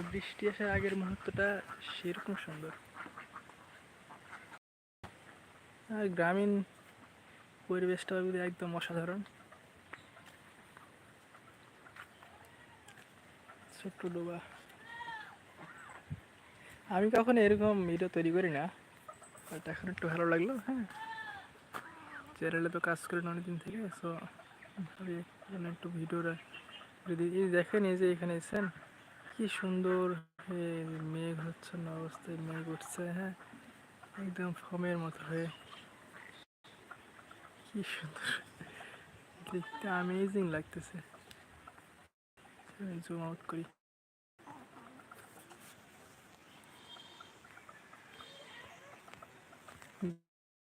বৃষ্টি আসার আগের মুহূর্তটা সেরকম সুন্দর। আর গ্রামীণ পরিবেশটা একদম অসাধারণ। ছোট্ট ডোবা। আমি কখনো এরকম ভিডিও তৈরি করি না বাট এখন একটু ভালো লাগল হ্যাঁ। চ্যানেলে তো কাজ করেন অনেকদিন থেকে সো যেন একটু ভিডিওটা যদি দেখেন, এই যে এখানে এসেছেন, কি সুন্দর মেঘ হচ্ছে না অবস্থায়, মেঘ উঠছে হ্যাঁ। একদম ফমের মতো হয়ে। কি সুন্দর, দেখতে আমেজিং লাগতেছে। জুম আউট করি।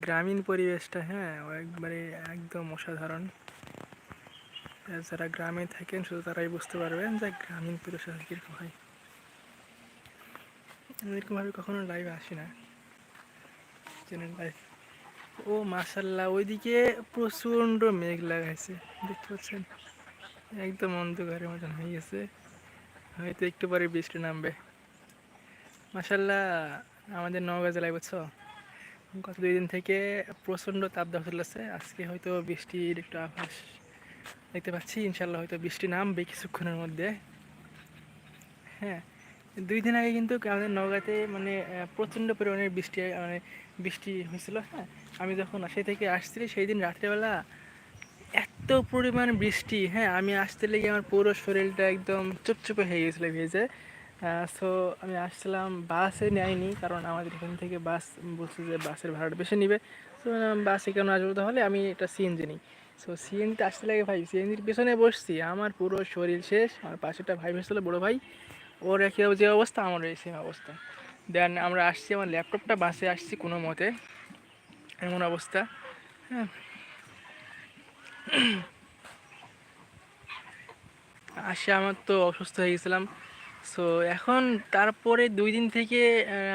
গ্রামীণ পরিবেশটা হ্যাঁ একবারে একদম অসাধারণ। যারা গ্রামে থাকেন, শুধু তারাই বুঝতে পারবেন যে গ্রামীণ পরিবেশ আসলে কীরকম হয়। এরকমভাবে কখনো লাইভে আসি না। চ্যানেল লাইভ ও মাসাল্লাহ ওইদিকে প্রচণ্ড মেঘ লাগাইছে, দেখতে পাচ্ছেন? একদম অন্ধকারের মতন হয়ে গেছে। হয়তো একটু পরে বৃষ্টি নামবে। মাসাল্লাহ আমাদের নওগাঁ জেলায় বুঝছ? গত দুই দিন থেকে প্রচণ্ড তাপ দেখা চলেছে আজকে হয়তো বৃষ্টির একটু আভাস দেখতে পাচ্ছি। ইনশাল্লাহ হয়তো বৃষ্টি নামবে কিছুক্ষণের মধ্যে। হ্যাঁ দুই দিন আগে কিন্তু আমাদের নওগাঁতে মানে প্রচণ্ড পরিমাণে বৃষ্টি মানে বৃষ্টি হয়েছিল হ্যাঁ। আমি যখন সে থেকে আসছি, সেই দিন রাত্রেবেলা এত পরিমাণ বৃষ্টি হ্যাঁ। আমি আসতে লেগে আমার পুরো শরীরটা একদম চুপচুপে হয়ে গেছিল ভেজে। সো আমি আসছিলাম বাসে নেয়নি কারণ আমাদের এখান থেকে বাস বলছে যে বাসের ভাড়াটা বেশি নিবে। তো বাসে কেন আসব? তাহলে আমি এটা সিএনজি নিই। সো সিএনজিতে আসতে লাগে ভাই সিএনজির পেছনে বসছি। আমার পুরো শরীর শেষ, আমার পাশেটা ভাই বসছিল বড়ো ভাই। ওর একই যে অবস্থা, আমারও এই সেম অবস্থা। দেন আমরা আসছি, আমার ল্যাপটপটা বাসে আসছি কোনো মতে। এমন অবস্থা হ্যাঁ। আসে, আমার তো অসুস্থ হয়ে গেছিলাম। সো এখন তারপরে দুই দিন থেকে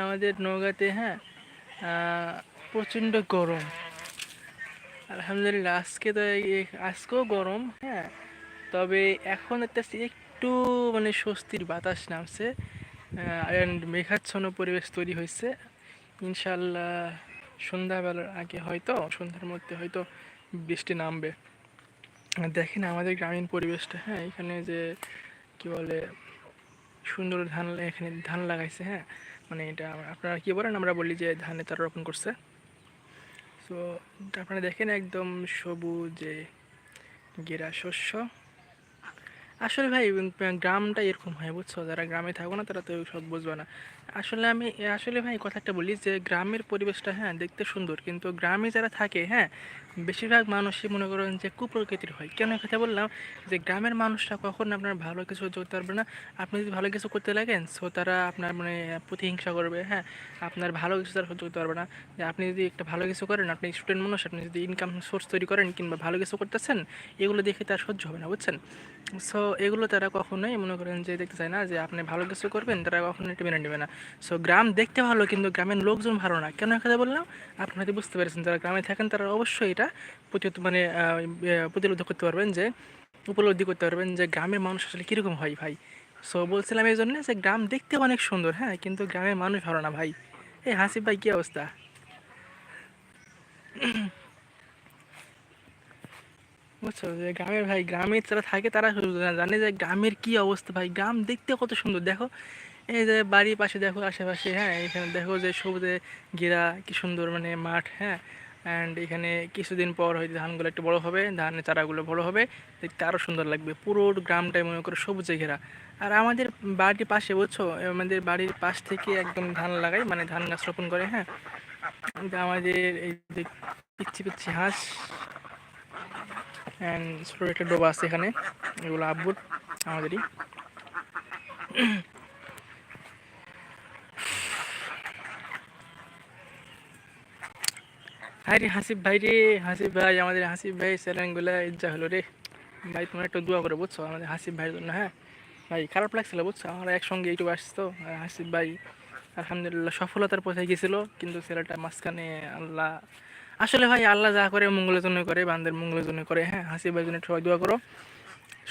আমাদের নৌকাতে হ্যাঁ প্রচণ্ড গরম। আলহামদুলিল্লাহ, আজকে তো আজকেও গরম হ্যাঁ তবে এখন একটা একটু মানে স্বস্তির বাতাস নামছে অ্যান্ড মেঘাচ্ছন্ন পরিবেশ তৈরি হয়েছে। ইনশাল্লাহ সন্ধ্যাবেলার আগে হয়তো, সন্ধ্যার মধ্যে হয়তো বৃষ্টি নামবে। দেখেন আমাদের গ্রামীণ পরিবেশটা হ্যাঁ এখানে যে, কি বলে সুন্দর ধান এখানে ধান লাগাইছে হ্যাঁ? মানে এটা আপনারা কি বলেন? আমরা বলি যে ধানে তারা রোপণ করছে। সো আপনারা দেখেন একদম সবুজে গেরা শস্য। আসলে ভাই গ্রামটা এরকম হয়, বুঝছ? যারা গ্রামে থাকো না, তারা তো সব বুঝবে না। আসলে আমি, আসলে ভাই, কথা একটা বলি যে, গ্রামের পরিবেশটা হ্যাঁ দেখতে সুন্দর। কিন্তু গ্রামে যারা থাকে হ্যাঁ বেশিরভাগ মানুষই মনে করেন যে, কুপ্রকৃতির হয়। কেন কথা বললাম? যে, গ্রামের মানুষরা কখন আপনার ভালো কিছু করতে পারবে না। আপনি যদি ভালো কিছু করতে লাগেন সো তারা আপনার মানে প্রতিহিংসা করবে হ্যাঁ আপনার ভালো কিছু তারা সহ্য করতে পারবে না। যে, আপনি যদি একটা ভালো কিছু করেন, আপনি স্টুডেন্ট মানুষ, আপনি যদি ইনকাম সোর্স তৈরি করেন কিংবা ভালো কিছু করতেছেন, এগুলো দেখে তার সহ্য হবে না, বুঝছেন? সো এগুলো তারা কখনোই মনে করেন যে দেখতে চায় না যে আপনি ভালো কিছু করবেন, তারা কখনোই এটা মেনে নেবে না। সো গ্রাম দেখতে ভালো কিন্তু গ্রামের লোকজন ভালো না। কেন কথা বললাম? আপনি হয়তো বুঝতে পেরেছেন, যারা গ্রামে থাকেন তারা অবশ্যই এটা প্রতিহত মানে প্রতিরোধ করতে পারবেন যে, উপলব্ধি করতে পারবেন যে গ্রামের মানুষ আসলে কীরকম হয় ভাই। সো বলছিলাম এই জন্যে যে গ্রাম দেখতে অনেক সুন্দর হ্যাঁ কিন্তু গ্রামের মানুষ ভালো না ভাই। এই হাসিফ ভাই কী অবস্থা? বুঝছ? যে গ্রামের ভাই গ্রামে যারা থাকে তারা জানে যে গ্রামের কি অবস্থা ভাই। গ্রাম দেখতে কত সুন্দর, দেখো। এই যে বাড়ির পাশে, দেখো আশেপাশে হ্যাঁ এখানে দেখো যে সবুজে ঘেরা, কি সুন্দর মানে মাঠ হ্যাঁ। অ্যান্ড এখানে কিছুদিন পর হয়তো ধানগুলো একটু বড় হবে, ধানের চারাগুলো বড় হবে, দেখতে আরও সুন্দর লাগবে। পুরো গ্রামটাই মনে করো সবুজে ঘেরা। আর আমাদের বাড়ির পাশে, বুঝছ আমাদের বাড়ির পাশ থেকে একদম ধান লাগাই মানে ধান গাছ রোপণ করে হ্যাঁ। আমাদের এই যে পিচ্ছি পিচ্ছি হাঁস অ্যান্ড ছোটো একটা ডোবা আছে এখানে। এগুলো আমাদেরই। রে হাসিফ ভাই রে হাসিফ ভাই, আমাদের হাসিফ ভাই স্যালানগুলা ইজ্জা হলো রে। ভাই, তোমরা একটু দোয়া করে, বুঝছ? আমাদের হাসিফ ভাইয়ের জন্য হ্যাঁ? ভাই, খারাপ লাগছিল, বুঝছ? আমরা একসঙ্গে ইউটিউব আসতো হাসিফ ভাই, আলহামদুলিল্লাহ সফলতার পথে গেছিল কিন্তু ছেলেটা মাঝখানে আল্লাহ আসলে ভাই আল্লাহ যা করে মঙ্গলের জন্য করে, বান্দের মঙ্গলের জন্য করে। হ্যাঁ হাসিফ ভাই জন্য সবাই দোয়া করো।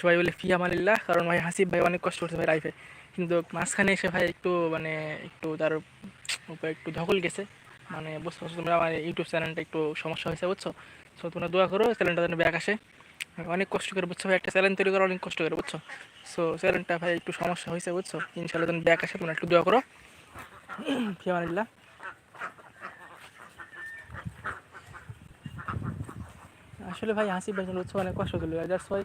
সবাই বলে ফিয়া মালিল্লাহ কারণ ভাই হাসিফ ভাই অনেক কষ্ট করছে ভাই লাইফে কিন্তু মাঝখানে এসে ভাই একটু মানে একটু তার উপরে একটু ধকল গেছে। মানে বুঝতে পারছ তোমরা, আমার ইউটিউব চ্যানেলটা একটু সমস্যা হয়েছে, বুঝছ? সো তোমরা দোয়া করো, চ্যানেলটা যেন ব্যাক আসে। অনেক কষ্ট করে, বুঝছ ভাই? একটা চ্যানেল তৈরি করা অনেক কষ্ট করে, বুঝছ? সো চ্যানেলটা ভাই একটু সমস্যা হয়েছে, বুঝছ? ইনশাল্লাহ যেন ব্যাক আসে, তোমরা একটু দোয়া করো। ফিয়ামানিল্লাহ আসলে ভাই হাসি ভাই বুঝছ অনেক কষ্ট জাস্ট ভাই,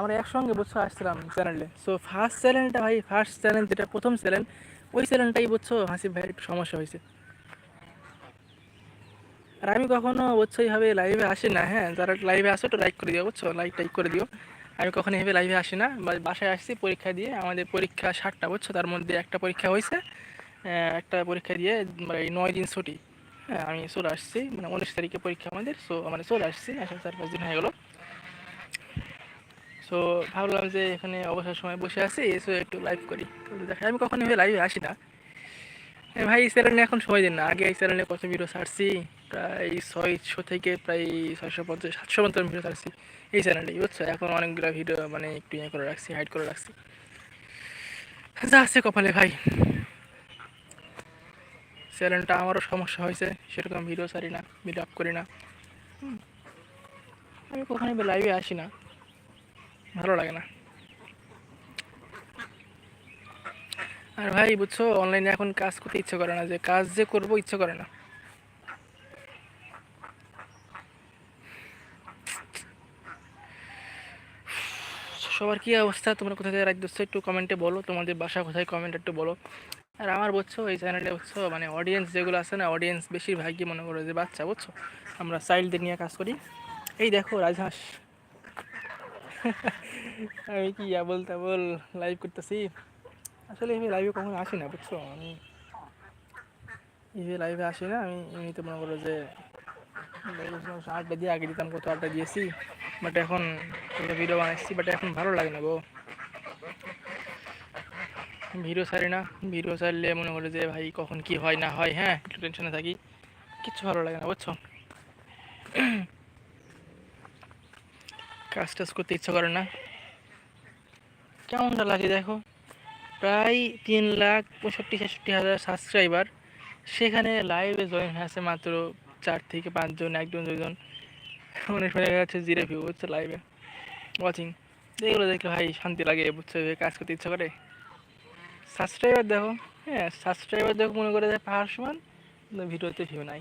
আমরা একসঙ্গে বুঝছ আসছিলাম চ্যানেলে সো ফার্স্ট চ্যানেলটা ভাই ফার্স্ট চ্যানেল যেটা প্রথম চ্যানেল ওই চ্যানেলটাই বুঝছ হাসিফ ভাইয়ের একটু সমস্যা হয়েছে। আর আমি কখনো বুঝছ এইভাবে লাইভে আসি না হ্যাঁ? যারা লাইভে আসো তো লাইক করে দিও, বুঝছ? লাইক টাইক করে দিও। আমি কখনো এইভাবে লাইভে আসি না বাসায় আসছি পরীক্ষা দিয়ে, আমাদের পরীক্ষা ষাটটা বুঝছ? তার মধ্যে একটা পরীক্ষা হয়েছে একটা পরীক্ষা দিয়ে মানে নয় দিন ছুটি। হ্যাঁ আমি চলে আসছি। মানে উনিশ তারিখে পরীক্ষা আমাদের সো মানে চলে আসছি, আসলে চার পাঁচ দিন হয়ে গেলো। সো ভাবলাম যে এখানে অবসর সময় বসে আছি সো একটু লাইভ করি। দেখা আমি কখনো লাইভে আসি না। ভাই, এই চ্যানেলে এখন সময় দিন না। আগে এই চ্যানেলে কত ভিডিও ছাড়ছি, প্রায় ছয়শো থেকে প্রায় ছয়শো পঞ্চাশ, সাতশো পঞ্চাশ ভিডিও ছাড়ছি এই চ্যানেলেই বুঝছ? এখন অনেকগুলো ভিডিও মানে একটু ইয়ে করে রাখছি হাইড করে রাখছি। যা আছে কপালে ভাই। চ্যানেলটা আমারও সমস্যা হয়েছে, সেরকম ভিডিও ছাড়ি না ভিডিও আপ করি না। আমি কখনো লাইভে আসি না। ভালো লাগে না। আর ভাই, বুঝছ অনলাইনে এখন কাজ করতে ইচ্ছে করে না, যে কাজ যে করব ইচ্ছে করে না। সবার কি অবস্থা? তোমরা কোথায় থেকে রাখতেছো একটু কমেন্টে বলো। তোমাদের বাসা কোথায়? কমেন্ট একটু বলো। আর আমার বুঝছ, এই চ্যানেলে বুঝছ মানে অডিয়েন্স যেগুলো আছে না অডিয়েন্স বেশিরভাগই মনে করো যে বাচ্চা, বুঝছ? আমরা চাইল্ডদের নিয়ে কাজ করি। এই দেখো, রাজহাঁস। আমি কি ইয়া বলতে বল লাইভ করতেছি? আসলে আমি লাইভে কখনো আসি না, বুঝছ? আমি এই লাইভে আসি না, আমি এমনিতে মনে করো যে আড্ডা দিয়ে, আগে দিতাম, কত আড্ডা দিয়েছি। বাট এখন ভিডিও বানাচ্ছি বাট এখন ভালো লাগে না গো ভিডিও ছাড়ি না, ভিডিও ছাড়লে মনে করো যে ভাই কখন কি হয় না হয় হ্যাঁ একটু টেনশনে থাকি, কিচ্ছু ভালো লাগে না, বুঝছ? কাজ টাজ করতে ইচ্ছা করে না। কেমনটা লাগে দেখো, প্রায় তিন লাখ পঁয়ষট্টি, ছেষট্টি হাজার সাবস্ক্রাইবার সেখানে লাইভে জয়েন হয়ে আছে মাত্র চার থেকে পাঁচজন, একজন দুজন অনেক দেখা যাচ্ছে জিরো ভিউ হচ্ছে লাইভে ওয়াচিং এগুলো দেখলে ভাই শান্তি লাগে, বুঝছ কাজ করতে ইচ্ছা করে। সাবস্ক্রাইবার দেখো হ্যাঁ সাবস্ক্রাইবার দেখো, মনে করে যে পাহাড় সমান ভিডিওতে ভিউ নাই।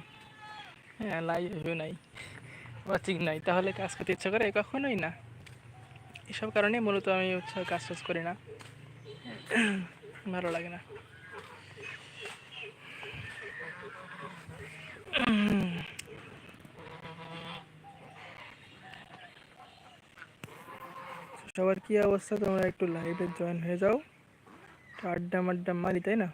হ্যাঁ লাইভ ভিউ নাই ওয়াচিং নাই। তাহলে কাজ করতে ইচ্ছা করে, কখনোই না। এসব কারণে মূলত আমি হচ্ছে কাজ টাজ করি না। ভালো লাগে না। সবার কি অবস্থা? তোমরা একটু লাইভে জয়েন হয়ে যাও। আড্ডা মাড্ডা মারি, তাই না?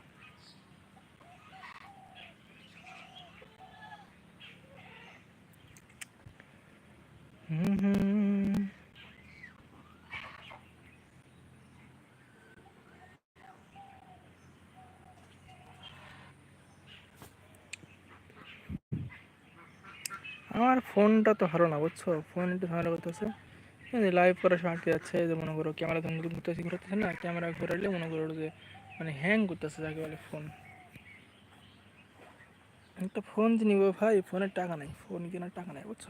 আমার ফোনটা তো ভালো না, বুঝছ? ফোন একটু ঝামেলা করতেছে লাইভ করার সময় আটকে যাচ্ছে যে মনে করো ক্যামেরা ধরুন ঘুরতেছে ঘুরতেছে না ক্যামেরা ঘোরালে মনে করো যে মানে হ্যাং করতেছে যাকে বলে ফোন একটা ফোন যে নিব ভাই ফোনের টাকা নাই ফোন কেনার টাকা নাই, বুঝছ?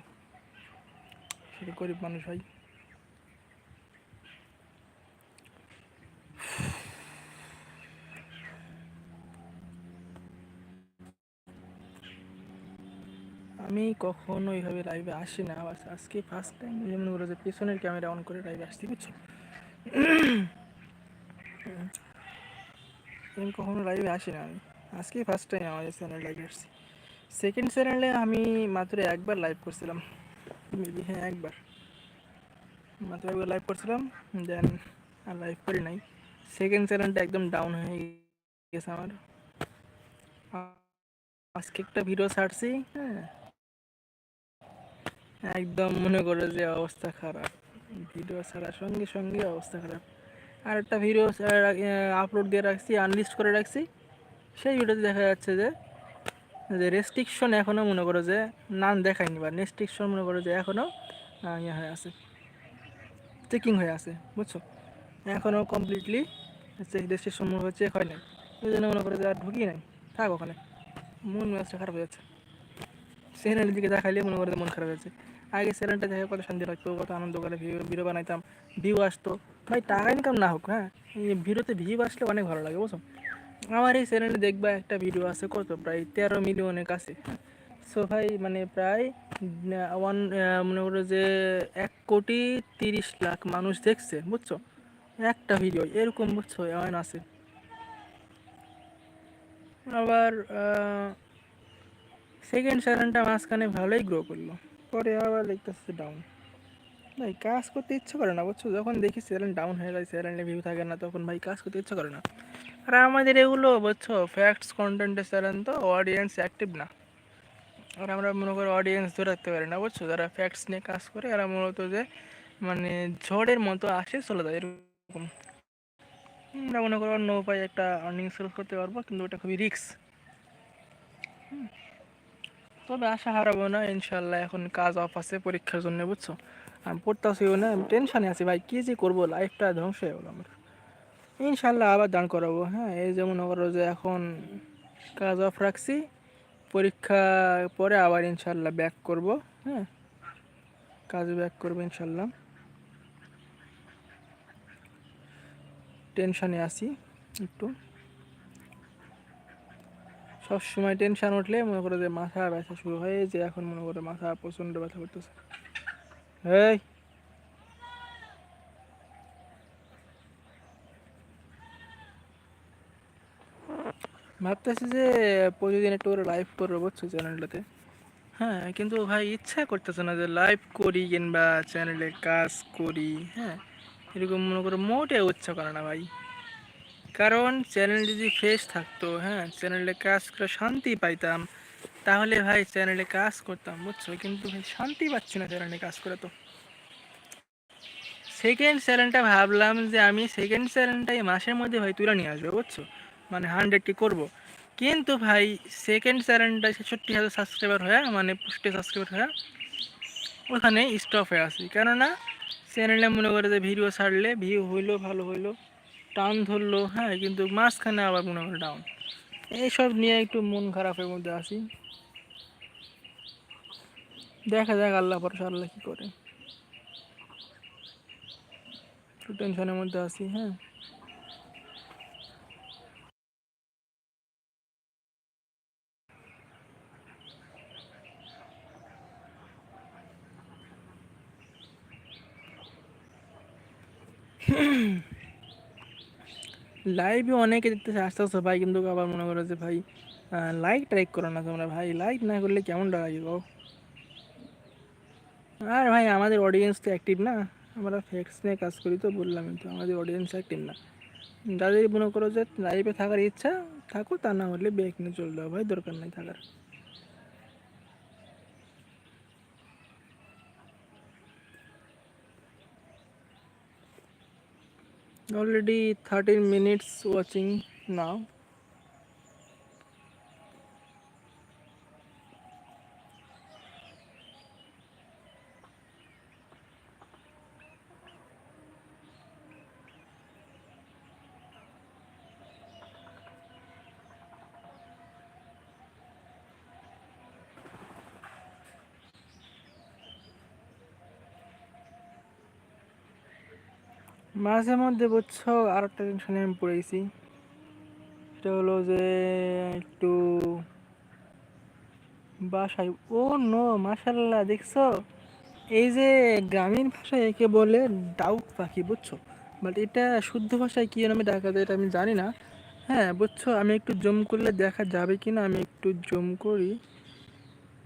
সেটা গরিব মানুষ ভাই। আমি কখনো এইভাবে লাইভে আসি না, আবার আজকে ফার্স্ট টাইম যেমন বলে যে পেছনের ক্যামেরা অন করে লাইভে আসছি, বুঝছ? আমি কখনো লাইভে আসি না আমি। আজকে ফার্স্ট টাইম আমাদের চ্যানেল লাইভে আসছি। সেকেন্ড চ্যানেলে আমি মাত্র একবার লাইভ করছিলাম। মেবি হ্যাঁ একবার। মাত্র একবার লাইভ করছিলাম দেন আর লাইভ করি নাই। সেকেন্ড চ্যানেলটা একদম ডাউন হয়ে গেছে আমার। আজকে একটা ভিডিও ছাড়ছি হ্যাঁ। একদম মনে করে যে অবস্থা খারাপ। ভিডিও ছাড়ার সঙ্গে সঙ্গে অবস্থা খারাপ। আর একটা ভিডিও আপলোড দিয়ে রাখছি আনলিস্ট করে রাখছি। সেই ভিডিওতে দেখা যাচ্ছে যে যে রেস্ট্রিকশন এখনও মনে করো যে নাম দেখায়নি বা রেস্ট্রিকশন মনে করো যে এখনও ইয়ে হয়ে আছে। চেকিং হয়ে আছে, বুঝছ? এখনও কমপ্লিটলি রেজিস্ট্রেশন মনে হচ্ছে চেক হয় নাই ওই জন্য মনে করো যে আর ঢুকি নাই। থাক ওখানে। মন মেজাজটা খারাপ হয়ে যাচ্ছে। চ্যানেলের দিকে দেখাইলে মনে করে মন খারাপ হয়েছে। আগে চ্যানেলটা দেখে কত শান্তি লাগতো, কত আনন্দ করে ভিডিও ভিডিও বানাইতাম, ভিউ আসতো। ভাই, টাকা ইনকাম না হোক হ্যাঁ? ভিডিওতে ভিউ আসলে অনেক ভালো লাগে, বুঝছ? আমার এই চ্যানেলে দেখবা একটা ভিডিও আছে কত, প্রায় তেরো মিলিয়নের কাছে। সো ভাই মানে প্রায় ওয়ান মনে করো যে এক কোটি তিরিশ লাখ মানুষ দেখছে, বুঝছ? একটা ভিডিও, এরকম, বুঝছ? এমন আছে। আবার সেকেন্ড চ্যানেলটা মাঝখানে ভালোই গ্রো করল। পরে আবার দেখতেছে ডাউন ভাই, কাজ করতে ইচ্ছা করে না, বুঝছ? যখন দেখি চ্যানেল ডাউন হয়ে যায় চ্যানেলে ভিউ থাকে না, তখন ভাই কাজ করতে ইচ্ছা করে না। আর আমাদের এগুলো, বুঝছ? ফ্যাক্টস কন্টেন্টের চ্যানেল তো অডিয়েন্স অ্যাক্টিভ না। আর আমরা মনে করি অডিয়েন্স ধরে রাখতে পারি না, বুঝছ? যারা ফ্যাক্টস নিয়ে কাজ করে, এরা মূলত যে মানে ঝড়ের মতো আসে, চলে যায়, এরকম। আমরা মনে করো অন্য উপায়ে একটা আর্নিং সোর্স করতে পারব, কিন্তু ওটা খুবই রিক্স তবে আশা হারাবো না ইনশাল্লাহ এখন কাজ অফ আছে পরীক্ষার জন্য, বুঝছ? আমি পড়তেছিও না, আমি টেনশানে আছি, ভাই, কী যে করব? লাইফটা ধ্বংস হয়ে গেলো আমার। ইনশাল্লাহ আবার দান করাবো হ্যাঁ এই যে মনে করো যে এখন কাজ অফ রাখছি, পরীক্ষা পরে আবার ইনশাল্লাহ ব্যাক করব হ্যাঁ কাজ ব্যাক করব ইনশাল্লাহ টেনশানে আছি, একটু। সব সময় টেনশন উঠলে মনে করে যে মাথা ব্যথা শুরু হয় যে এখন মনে করো মাথা প্রচণ্ড ব্যথা করতেছে। এই। ভাবতেছি যে প্রতিদিন একটু করে লাইভ করব বুঝছ চ্যানেলটাতে হ্যাঁ কিন্তু ভাই ইচ্ছা করতেছে না যে লাইভ করি কিংবা চ্যানেলে কাজ করি হ্যাঁ? এরকম মনে করো মোটে ইচ্ছা করে না ভাই। কারণ চ্যানেল যদি ফ্রেশ থাকতো হ্যাঁ চ্যানেলে কাজ করে শান্তি পাইতাম, তাহলে ভাই চ্যানেলে কাজ করতাম, বুঝছ? কিন্তু ভাই শান্তি পাচ্ছি না চ্যানেলে কাজ করে তো। সেকেন্ড চ্যানেলটা ভাবলাম যে আমি সেকেন্ড চ্যানেলটাই মাসের মধ্যে ভাই তুলে নিয়ে আসব, বুঝছ? মানে হান্ড্রেডটি করব। কিন্তু ভাই সেকেন্ড চ্যানেলটা ছেষট্টি হাজার সাবস্ক্রাইবার হয়ে মানে পুষ্টি সাবস্ক্রাইবার হয়ে ওখানে স্টপ হয়ে আসি কেননা চ্যানেলে মনে করে যে ভিডিও ছাড়লে ভিউ হইল, ভালো হইল। টান ধরলো হ্যাঁ কিন্তু মাঝখানে আবার মনে করে ডাউন এইসব নিয়ে একটু মন খারাপের মধ্যে আসি দেখা যাক আল্লাহ ভরসা, আল্লাহ কী করে। একটু টেনশনের মধ্যে আসি হ্যাঁ। লাইভে অনেকে দেখতেছে আস্তে আস্তে ভাই কিন্তু আবার মনে করো যে ভাই লাইক ট্রাইক করো না তোমরা ভাই। লাইক না করলে কেমন গো? আর ভাই, আমাদের অডিয়েন্স তো অ্যাক্টিভ না। আমরা ফ্যাক্স নিয়ে কাজ করি তো বললাম কিন্তু আমাদের অডিয়েন্স অ্যাক্টিভ না। যাদের মনে করো যে লাইভে থাকার ইচ্ছা, থাকো, তা না হলে ব্যাক নিয়ে চলে যাও। ভাই, দরকার নেই থাকার। Already 13 minutes watching now মাঝে মধ্যে বুঝছ আর একটা টেনশনে আমি পড়েছি। সেটা হলো যে, একটু বাসায়, ও নো মাসাল্লাহ দেখছ? এই যে গ্রামীণ ভাষায় একে বলে ডাউক পাখি, বুঝছ? বাট এটা শুদ্ধ ভাষায় কী নামে ডাকা যায় এটা আমি জানি না। হ্যাঁ বুঝছ? আমি একটু জম করলে দেখা যাবে কি না আমি একটু জম করি।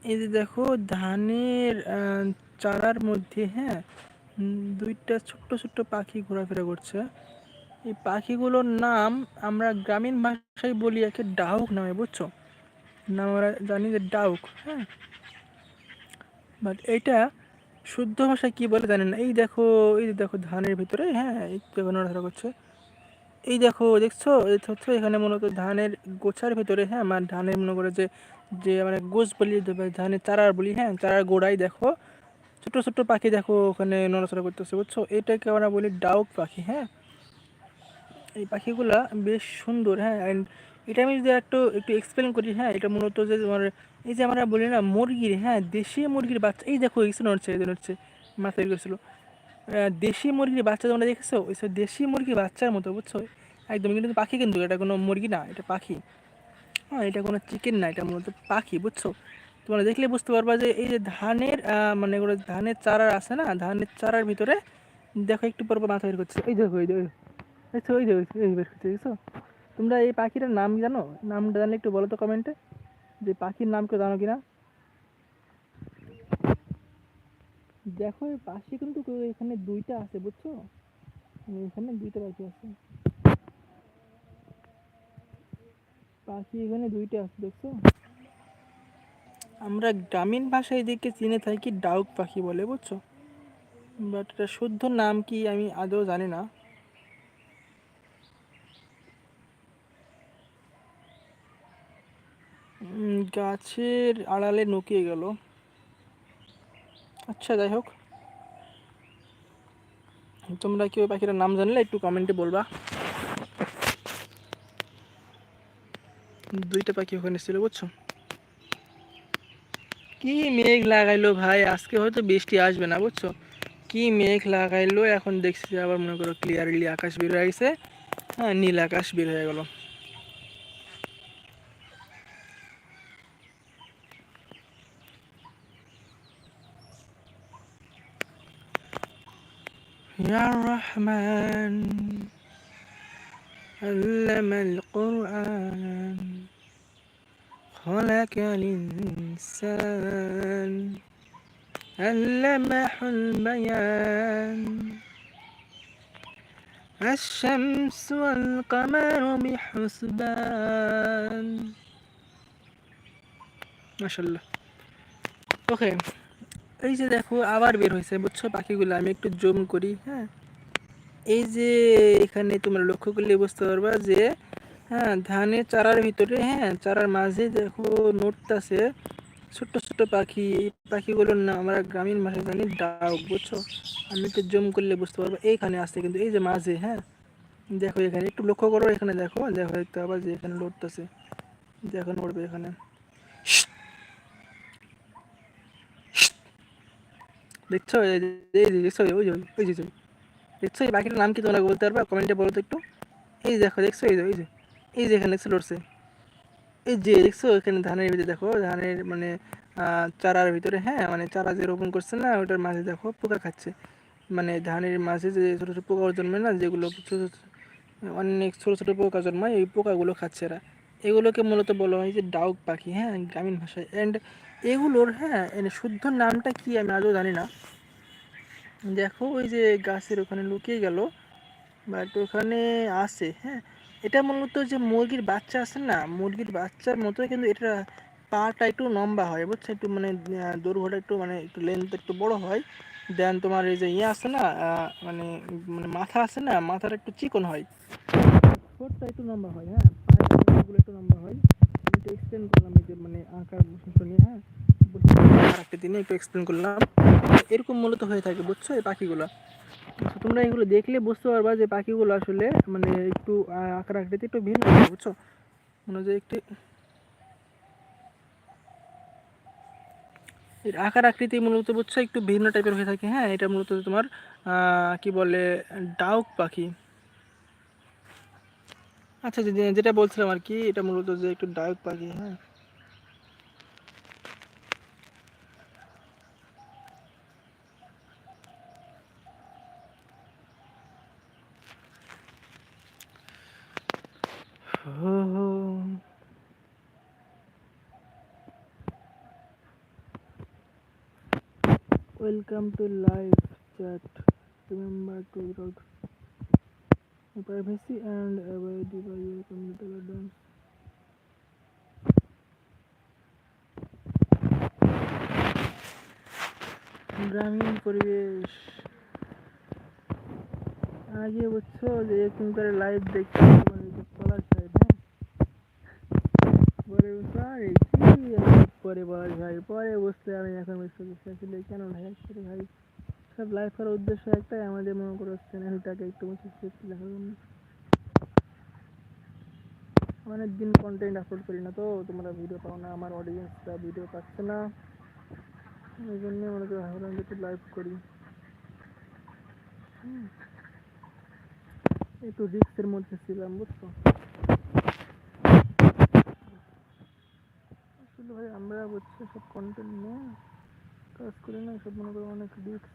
এই যে দেখো, ধানের চারার মধ্যে হ্যাঁ দুইটা ছোট্ট ছোট্ট পাখি ঘোরাফেরা করছে। এই পাখিগুলোর নাম আমরা গ্রামীণ ভাষায় বলি একে ডাউক নামে, বুঝছ? নাম আমরা জানি যে ডাউক হ্যাঁ? বাট এইটা শুদ্ধ ভাষায় কী বলে জানেন না। এই দেখো এই দেখো ধানের ভিতরে হ্যাঁ এই দেখো নড়াচড়া করছে। এই দেখো, দেখছ? হচ্ছে এখানে মূলত ধানের গোছার ভিতরে হ্যাঁ আমার ধানের মনে করে যে যে মানে গোছ বলি ধানের চারার বলি হ্যাঁ চারার গোড়ায় দেখো ছোট ছোট পাখি দেখো ওখানে নড়াচড়া করতেছে, বুঝছ? এটাকে আমরা বলি ডাউক পাখি হ্যাঁ? এই পাখিগুলা বেশ সুন্দর হ্যাঁ? অ্যান্ড এটা আমি যদি একটু একটু এক্সপ্লেন করি হ্যাঁ? এটা মূলত যে তোমার, এই যে আমরা বলি না মুরগির হ্যাঁ? দেশি মুরগির বাচ্চা, এই দেখো, এই নড়ছে এই নড়ছে, মাথায় করেছিল দেশি মুরগির বাচ্চা তোমরা দেখেছ? ওই সব দেশি মুরগির বাচ্চার মতো, বুঝছ? একদম কিন্তু পাখি কিন্তু, এটা কোনো মুরগি না, এটা পাখি। হ্যাঁ এটা কোনো চিকেন না, এটা মূলত পাখি, বুঝছ? তোমরা দেখলে বুঝতে পারবা যে এই যে ধানের মানে ওগুলো ধানের চারা আছে না, ধানের চারার ভিতরে দেখো একটু পর মাথা বের করছে। এই দেখো এই দেখো ওই দেখো, এই বের করছে দেখছ তোমরা এই পাখিটার নাম জানো? নামটা জানলে একটু বলো তো কমেন্টে, যে পাখির নাম কেউ জানো কিনা? দেখো, এই পাশে কিন্তু এখানে দুইটা আছে, বুঝছ? এখানে দুইটা পাখি আছে। পাখি এখানে দুইটা আছে, দেখছ? আমরা গ্রামীণ ভাষায় এদিকে চিনে থাকি ডাউক পাখি বলে, বুঝছ? বাট এটা শুদ্ধ নাম কি আমি আদৌ জানি না। গাছের আড়ালে নুকিয়ে গেল। আচ্ছা যাই হোক। তোমরা কি ওই পাখিটার নাম জানলে একটু কমেন্টে বলবা। দুইটা পাখি ওখানে ছিল, বুঝছ? কি মেঘ লাগাইলো ভাই আজকে হয়তো বৃষ্টি আসবে না বুঝছো কি মেঘ লাগাইলো এখন দেখছি আবার মনে করো ক্লিয়ারলি আকাশ বের হয়ে গেছে হ্যাঁ নীল আকাশ বের হয়ে গেল يا الرحمن علم القرآن خلق الإنسان علمه البيان الشمس والقمر بحسبان মাশাল্লাহ ওকে এই যে দেখো আবার বের হয়েছে বুঝছো পাখিগুলো আমি একটু জুম করি হ্যাঁ এই যে এখানে তোমরা লক্ষ্য করলে বুঝতে পারবা যে হ্যাঁ ধানের চারার ভিতরে হ্যাঁ চারার মাঝে দেখো নড়তেছে ছোট্ট ছোট্ট পাখি। এই পাখিগুলোর নাম আমরা গ্রামীণ ভাষায় জানি ডাউক, বুঝছ? আমি তো জম করলে বুঝতে পারব। এইখানে আসছে কিন্তু এই যে মাঝে হ্যাঁ? দেখো এখানে, একটু লক্ষ্য করো এখানে, দেখো। দেখো দেখতে আবার যে এখানে লড়তেছে দেখো, নড়বে এখানে। দেখছ? দেখছ? ওই যে ওই যে দেখছ? এই পাখিটার নাম কি তোমরা বলতে পারবা? কমেন্টে বলো তো একটু। এই দেখো, দেখছ? এই যে এই যে। এই যে এখানে দেখছ লড়ছে। এই যে দেখছ, এখানে ধানের ভিতরে দেখো, ধানের মানে চারার ভিতরে হ্যাঁ মানে চারা যে রোপণ করছে না, ওটার মাঝে দেখো পোকা খাচ্ছে। মানে ধানের মাঝে যে ছোটো ছোটো পোকা জন্মে না, যেগুলো ছোটো ছোটো, অনেক ছোটো ছোটো পোকা জন্মায়, এই পোকাগুলো খাচ্ছে এরা। এগুলোকে মূলত বলা হয় যে ডাউক পাখি হ্যাঁ গ্রামীণ ভাষায়। অ্যান্ড এগুলোর হ্যাঁ শুদ্ধ নামটা কি আমি আজও জানি না। দেখো, ওই যে গাছের ওখানে লুকিয়ে গেল বাট ওখানে আছে হ্যাঁ এটা মূলত যে মুরগির বাচ্চা আছে না, মুরগির বাচ্চার মতো কিন্তু এটা পাটা একটু লম্বা হয় বুঝছ একটু মানে দৈর্ঘ্যটা একটু মানে একটু লেন্থ একটু বড় হয়। দেন তোমার এই যে ইয়ে আছে না মানে মানে মাথা আছে না, মাথাটা একটু চিকন হয়। ঠোঁটটা একটু লম্বা হয় হ্যাঁ? পায়ের একটু লম্বা হয়। একটু এক্সপ্লেন করলাম এই যে মানে আঁকার বৈশিষ্ট্য নিয়ে হ্যাঁ? একটা দিনে একটু এক্সপ্লেন করলাম। এরকম মূলত হয়ে থাকে, বুঝছ? এই পাখিগুলো। তোমরা এগুলো দেখলে বুঝতে পারবা যে পাখিগুলো আসলে মানে একটু আকার আকৃতি একটু ভিন্ন, বুঝছ? মনে যে একটু এর আকার আকৃতি মূলত বুঝছ একটু ভিন্ন টাইপের হয়ে থাকে হ্যাঁ? এটা মূলত তোমার কি বলে, ডাউক পাখি। আচ্ছা যেটা বলছিলাম আর কি, এটা মূলত যে একটু ডাউক পাখি হ্যাঁ? Welcome to live chat. Remember to without privacy and avoid by your computer guidance. গ্রামীণ পরিবেশ আগে বুঝছ যে এরকম করে লাইভ দেখতে তোমার এই যে পলাশ ভাই হ্যাঁ পরে ভাই কি এমন পরে পলাশ ভাই পরে বুঝতে আমি এখন বুঝতে কেন আসলে ভাই, সব লাইভ করার উদ্দেশ্য একটাই, আমাদের মনে করো চ্যানেলটাকে একটু রাখার জন্য দিন কন্টেন্ট আপলোড করি না তো, তোমরা ভিডিও পাও না, আমার অডিয়েন্সরা ভিডিও পাচ্ছে না। এই জন্য মনে করি ভাবলাম একটু লাইভ করি। একটু রিক্সের মধ্যে ছিলাম, বুঝছ? আসলে ভাই, আমরা বুঝছ সব কন্টেন্ট নিয়ে কাজ করি না, সব মনে করো অনেক রিক্স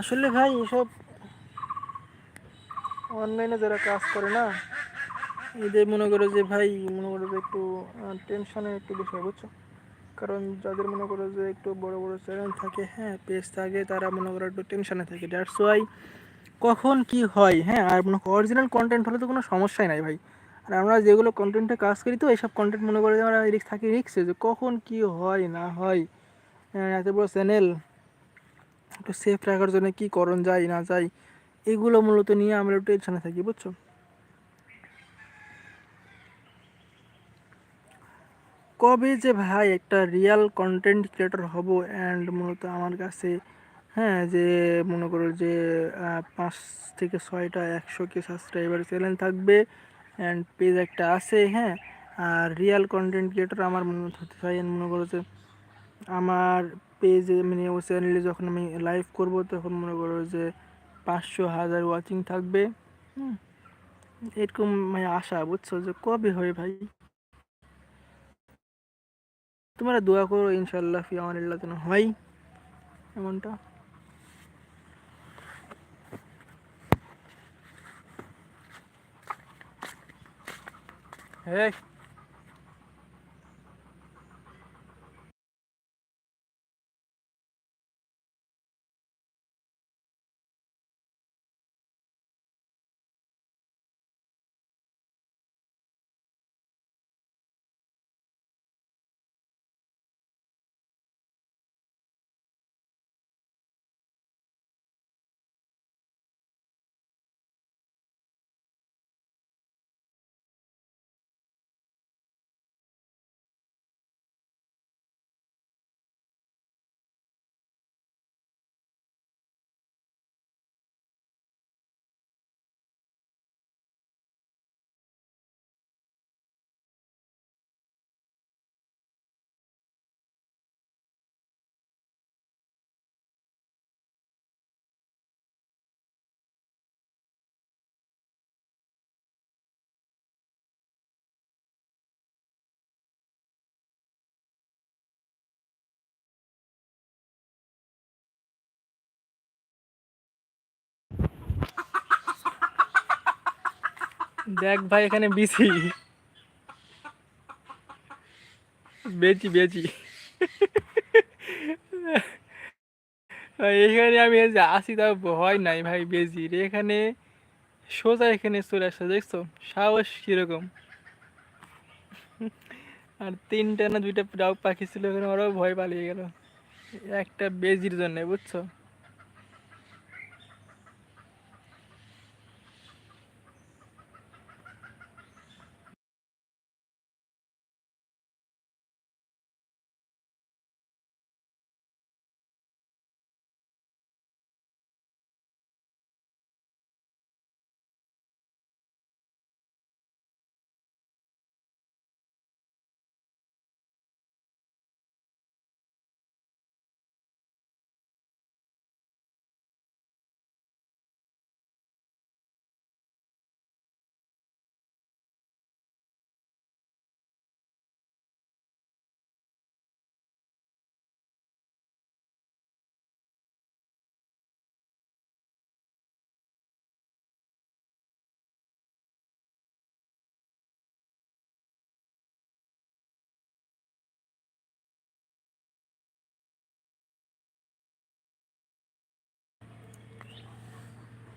আসলে ভাই, এসব অনলাইনে যারা কাজ করে না, এদের মনে করো যে ভাই, মনে করো যে একটু টেনশনের একটু বিষয়, বুঝছ? কারণ যাদের মনে করো যে একটু বড় বড় চ্যানেল থাকে হ্যাঁ পেজ থাকে, তারা মনে করো একটু টেনশনে থাকে। দ্যাটস ওয়াই কখন কি হয় হ্যাঁ আর মনে অরিজিনাল কন্টেন্ট হলে তো কোনো সমস্যাই নাই ভাই। আর আমরা যেগুলো কন্টেন্টে কাজ করি তো এইসব কন্টেন্ট মনে করে আমরা রিক্স থাকি রিক্সে যে কখন কি হয় না হয়। হ্যাঁ, এত বড় চ্যানেল একটু সেফ রাখার জন্য কী করণ যায় না যায় এগুলো মূলত নিয়ে আমরা একটু টেনশনে থাকি বুঝছ? কবে যে ভাই একটা রিয়েল কন্টেন্ট ক্রিয়েটর হব অ্যান্ড মূলত আমার কাছে হ্যাঁ যে মনে করো যে পাঁচ থেকে ছয়টা একশো কে সাবস্ক্রাইবার চ্যানেল থাকবে অ্যান্ড পেজ একটা আছে হ্যাঁ। আর রিয়েল কন্টেন্ট ক্রিয়েটর আমার মনে হতে চাই মনে করো যে, আমার পেজে মানে ও চ্যানেলে যখন আমি লাইভ করব, তখন মনে করো যে, পাঁচশো হাজার ওয়াচিং থাকবে। এরকম মানে আশা, বুঝছ যে, কবে হয় ভাই? তোমরা দোয়া করো ইনশাল্লাহ ফি আমানিল্লাহ যেন হয়, এমনটা। হ্যাঁ দেখ ভাই, এখানে বিসি বেচি বেচি। এখানে আমি আসি তাও ভয় নাই ভাই, বেজি রে। এখানে সোজা এখানে চলে আসছে দেখছ? সাহস কীরকম। আর তিনটা না দুইটা ডাক পাখি ছিল, এখানে ওরাও ভয় পালিয়ে গেল। একটা বেজির জন্য, বুঝছ?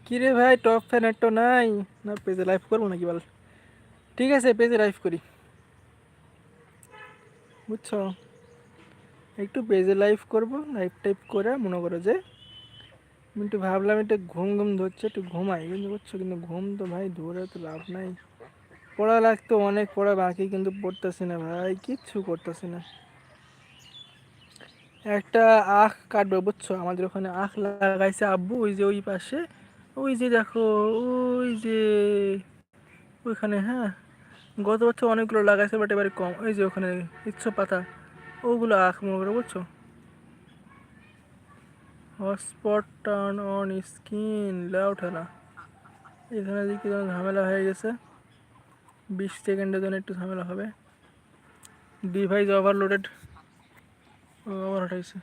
কিরে ভাই টপ ফ্যান একটা নাই। না পেজে লাইভ করব নাকি বল? ঠিক আছে পেজে লাইভ করি। বুঝছ? একটু পেজে লাইভ করব লাইভ টাইপ করে মনে করো যে একটু ভাবলাম, একটু ঘুম ঘুম ধরছে, একটু ঘুমাই। কিন্তু বুঝছ, কিন্তু ঘুম তো ভাই, ধরে তো লাভ নাই। পড়া লাগতো অনেক, পড়া বাকি কিন্তু পড়তেছি না ভাই, কিচ্ছু করতেছি না। একটা আখ কাটবে, বুঝছ? আমাদের ওখানে আখ লাগাইছে আব্বু, ওই যে ওই পাশে। ওই যে দেখো, ওই যে ওইখানে হ্যাঁ? গত বছর অনেকগুলো লাগাইছে বাট এবারে কম। ওই যে ওখানে ইচ্ছো পাতা, ওগুলো আখ, মনে করে, বুঝছ? হটস্পট টার্ন অন স্ক্রিন লাউ ঠেলা। এখানে দেখি যেন ঝামেলা হয়ে গেছে। বিশ সেকেন্ডের জন্য একটু ঝামেলা হবে। ডিভাইস ওভারলোডেড আবার হটাইছে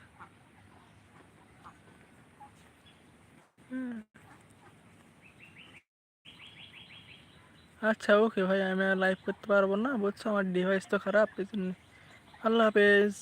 আচ্ছা ওকে ভাই, আমি আর লাইভ করতে পারব না। বলছো আমার ডিভাইস তো খারাপ আল্লাহ হাফেজ।